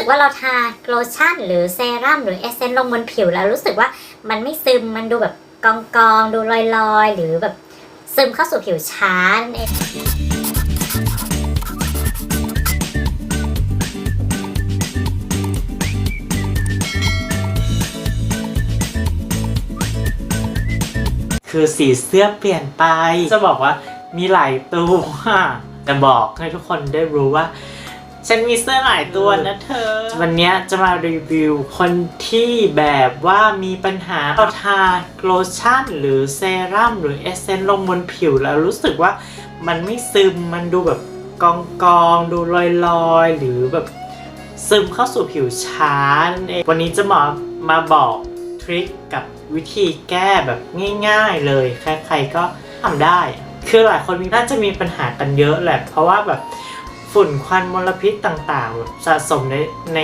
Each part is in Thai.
สึกว่าเราทาโลชั่น หรือเซรั่มหรือเอสเซนต์ลงบนผิวแล้วรู้สึกว่ามันไม่ซึมมันดูแบบกองกองๆดูลอยๆหรือแบบซึมเข้าสู่ผิวช้านั่นเองคือสีเสื้อเปลี่ยนไป จะบอกว่ามีหลายตัวจะบอกให้ทุกคนได้รู้ว่า ฉันมีเสื้อหลายตัวนะเธอ วันเนี้ยจะมารีวิวคนที่แบบว่ามีปัญหาเราทาโลชั่น หรือเซรั่มหรือเอสเซนต์ลงบนผิวแล้วรู้สึกว่ามันไม่ซึมมันดูแบบกองกองๆดูลอยลอยๆหรือแบบซึมเข้าสู่ผิวช้านั่นเองวันนี้จะมามาบอกทริคกับวิธีแก้แบบง่ายๆเลย ใครๆก็ทำได้ คือหลายคนน่าจะมีปัญหากันเยอะแหละ เพราะว่าแบบ ฝุ่นควันมลพิษต่างๆ สะสมในใน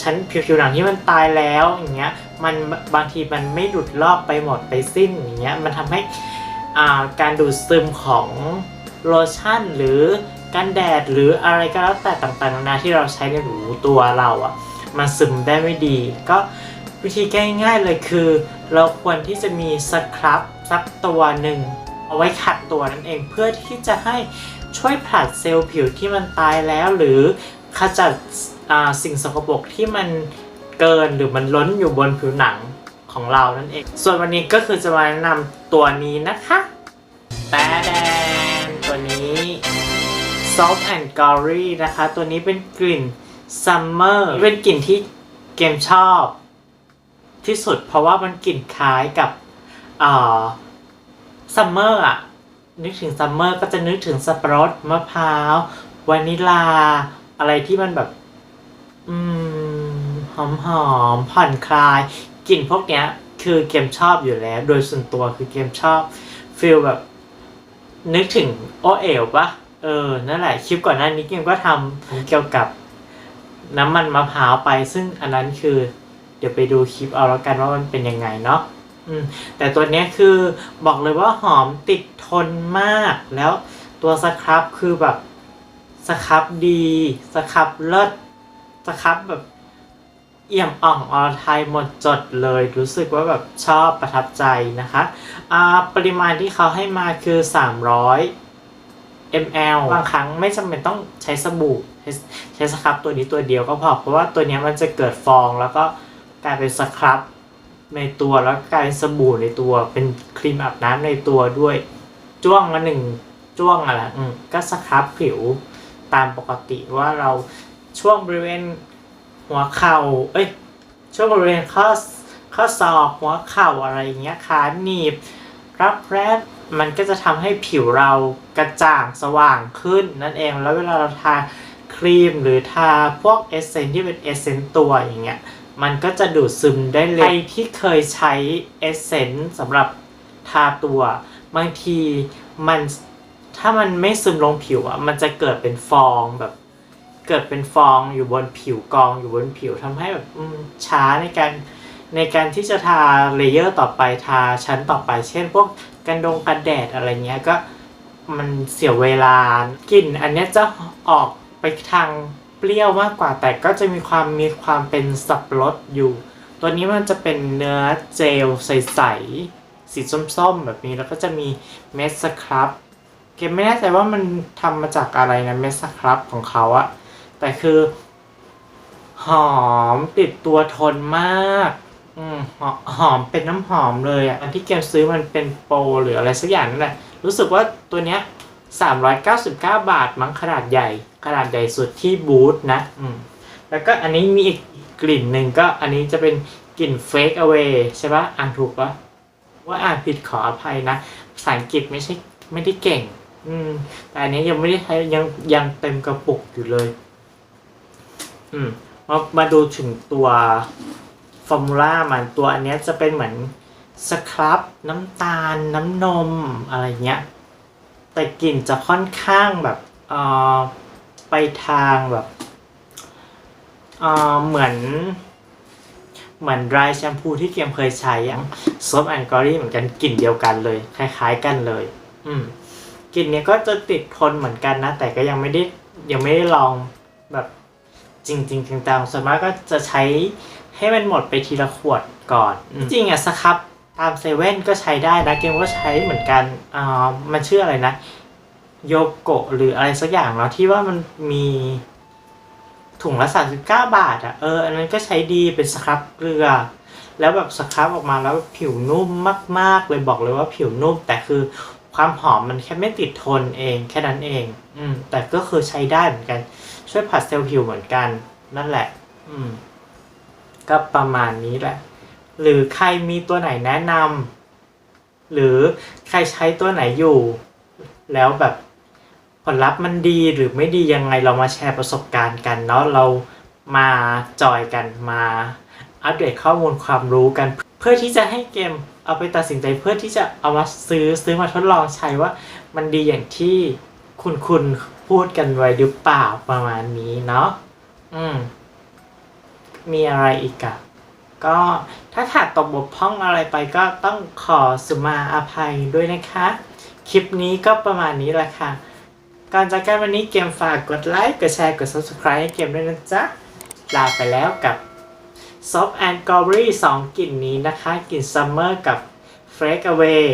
ชั้นผิวหนังที่มันตายแล้วอย่างเงี้ยมันบางทีมันไม่หลุดลอกไปหมดไปสิ้นอย่างเงี้ยมันทำให้การดูดซึมของโลชั่นหรือกันแดดหรืออะไรก็แล้วแต่ต่างๆนานาที่เราใช้ในหูตัวเราอะ่ะมันซึมได้ไม่ดี ก็วิธีง่ายๆเลยคือ เราควรที่จะมีสครับสักตัวหนึ่งเอาไว้ขัดตัวนั่นเองเพื่อที่จะให้ ช่วยผลัดเซลล์ผิวที่มันตายแล้ว หรือขจัดสิ่งสกปรกที่มันเกินหรือมันล้นอยู่บนผิวหนังของเรานั่นเอง ส่วนวันนี้ก็คือจะมาแนะนำตัวนี้นะคะแปแดนตัวนี้ Soft and Gory นะคะ ตัวนี้เป็นกลิ่น Summer เป็นกลิ่นที่เกมชอบ ที่สุดเพราะว่ามันกลิ่นคล้ายกับอ่าซัมเมอร์อะ นึกถึงซัมเมอร์ก็จะนึกถึงสับปะรดมะพร้าววานิลา อะไรที่มันแบบ อืมหอมหอมๆผ่อนคลายกลิ่นพวกเนี้ย คือเกมชอบอยู่แล้ว โดยส่วนตัวคือเกมชอบฟีลแบบ นึกถึงโอเอลปะเออ นั่นแหละคลิปก่อนหน้านี้เกมก็ทำเกี่ยวกับน้ำมันมะพร้าวไป ซึ่งอันนั้นคือ เดี๋ยวไปดูคลิปเอาแล้วกันว่ามันเป็นยังไงเนาะ แต่ตัวนี้คือบอกเลยว่าหอมติดทนมาก แล้วตัวสครับคือแบบสครับดีสครับเลิศสครับแบบเอี่ยมอ่องอรไทยหมดจดเลย รู้สึกว่าแบบชอบประทับใจนะคะอ่าปริมาณที่เขาให้มาคือ 300 ml บางครั้งไม่จำเป็นต้องใช้สบู่ใช้สครับตัวนี้ตัวเดียวก็พอเพราะว่าตัวนี้มันจะเกิดฟองแล้วก็กลายเป็นสครับ ในตัวแล้วกลายเป็นสบู่ในตัว เป็นครีมอาบน้ำในตัวด้วย จ้วงละหนึ่งจ้วงอะไรอืมก็สครับผิวตามปกติว่าเราช่วงบริเวณหัวเข่าเอ้ยช่วงบริเวณข้อข้อศอกหัวเข่าอะไรอย่างเงี้ยขาหนีบรับแรดมันก็จะทำให้ผิวเรากระจ่างสว่างขึ้นนั่นเองแล้วเวลาเราทาครีมหรือทาพวกเอสเซนที่เป็นเอสเซนตัวอย่างเงี้ย มันก็จะดูดซึมได้เลยใครที่เคยใช้เอสเซนส์สำหรับทาตัว บางทีมันถ้ามันไม่ซึมลงผิวอะ มันจะเกิดเป็นฟองแบบ เกิดเป็นฟองอยู่บนผิวกองอยู่บนผิวทำให้แบบช้าในการในการที่จะทาเลเยอร์ต่อไปทาชั้นต่อไป เช่น พวกกันดงกันแดดอะไรเงี้ยก็มันเสียเวลากลิ่นอันเนี้ยจะออกไปทาง เปรี้ยวมากกว่า แต่ก็จะมีความมีความเป็นสับปะรดอยู่ ตัวนี้มันจะเป็นเนื้อเจลใสๆสีส้มๆแบบนี้แล้วก็จะมีเม็ดสครับเกมไม่แน่ใจว่ามันทำมาจากอะไรนะเม็ดสครับของเขาอะแต่คือ หอมติดตัวทนมากอืมหอหอมเป็นน้ำหอมเลยอะอันที่เกมซื้อมันเป็นโปรหรืออะไรสักอย่างนั่นแหละรู้สึกว่าตัวเนี้ย 399 บาทมั้งขนาดใหญ่ ขนาดใหญ่สุดที่บูธนะอืมแล้วก็อันนี้มีอีกกลิ่นหนึ่งก็อันนี้จะเป็นกลิ่น Fake Away ใช่ปะอ่านถูกปะว่าอ่านผิดขออภัยนะภาษาอังกฤษไม่ใช่ไม่ได้เก่ง อืม แต่อันนี้ยังไม่ได้ใช้ยังยังเต็มกระปุกอยู่เลย อืม มามาดูถึงตัวฟอร์มูล่ามันตัวอันนี้จะเป็นเหมือนสครับน้ำตาลน้ำนมอะไรเงี้ย แต่กลิ่นจะค่อนข้างแบบเออไปทางแบบเออเหมือน เหมือนดรายแชมพูที่เกมเคยใช้อย่างซอฟแอนกอรี่เหมือนกันกลิ่นเดียวกันเลย คล้ายๆกันเลย อืมกลิ่นเนี้ยก็จะติดทนเหมือนกันนะ แต่ก็ยังไม่ได้ยังไม่ได้ลองแบบจริงๆจังๆส่วนมากก็จะใช้ให้มันหมดไปทีละขวดก่อน จริงอะสครับ ตามเซเว่นก็ใช้ได้นะเกมก็ใช้เหมือนกันอ่ามันชื่ออะไรนะโยโกะหรืออะไรสักอย่างเนาะที่ว่ามันมีถุงละ 39 บาทอะเอออันนั้นก็ใช้ดีเป็นสครับเกลือ แล้วแบบสครับออกมาแล้วผิวนุ่มมาก ๆ เลยบอกเลยว่าผิวนุ่ม แต่คือความหอมมันแค่ไม่ติดทนเองแค่นั้นเอง อืม แต่ก็คือใช้ได้เหมือนกัน ช่วยผัดเซลล์ผิวเหมือนกัน นั่นแหละ อืม ก็ประมาณนี้แหละ หรือใครมีตัวไหนแนะนำหรือใครใช้ตัวไหนอยู่ แล้วแบบผลลัพธ์มันดีหรือไม่ดียังไงเรามาแชร์ประสบการณ์กันเนาะเรามาจอยกันมาอัปเดตข้อมูลความรู้กัน เพื่อที่จะให้เกมเอาไปตัดสินใจเพื่อที่จะเอามาซื้อซื้อมาทดลองใช้ว่ามันดีอย่างที่คุณคุณพูดกันไว้หรือเปล่าประมาณนี้เนาะอืมมีอะไรอีกอะ ก็ถ้าขาดตกบกพร่องอะไรไปก็ต้องขอสุมาอภัยด้วยนะคะ คลิปนี้ก็ประมาณนี้แหละค่ะ ก่อนจากกันวันนี้เกมฝากกดไลค์ กดแชร์ กด subscribe ให้เกมด้วยนะจ๊ะ ลาไปแล้วกับ Soft and g o r y 2กลิ่นนี้นะคะ กลิ่น Summer กับ Freak Away